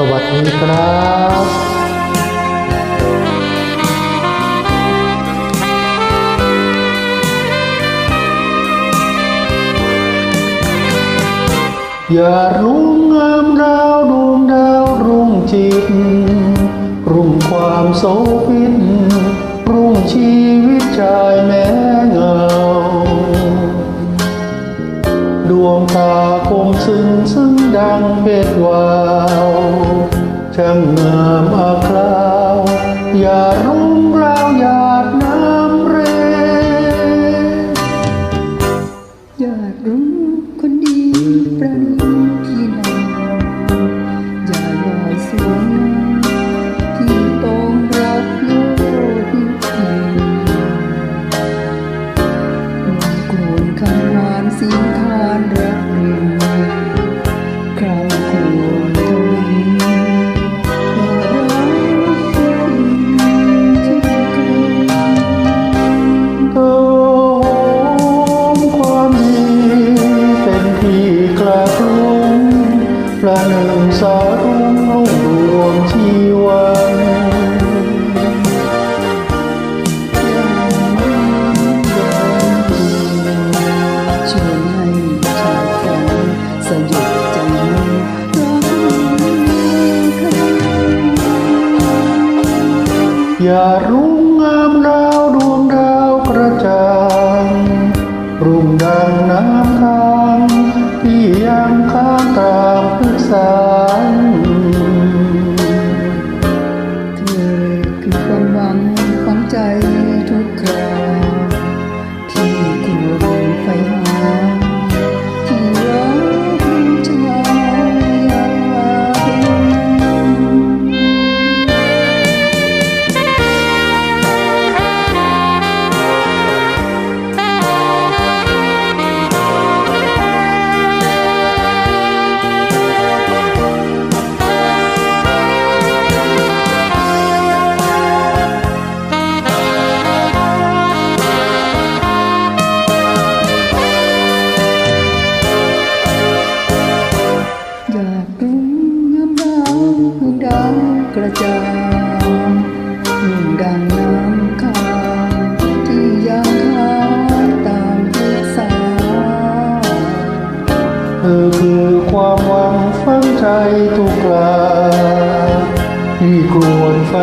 สวัสดีครับอย่ารุ่งงามราวดวงดาวรุ่งจิต รุ่งความโสภิตรุ่งชีวิตชายแม้เงา ดวงตาคมซึ้งซึ้งดังเพชรวา ช่างงามอาคราว อย่ารุ่งราวหยาดน้ำเรอยากรู้คนดีประณี ชีวันชวนให้ชาวฝันสยบใจรักใครอย่ารุ่งงามดาวดวงดาวกระจาง กระจางดังน้ำค้างที่ยังค้าตามทีสาเธอคือความหวังฝังใจทุกกลาที่กวนไฟ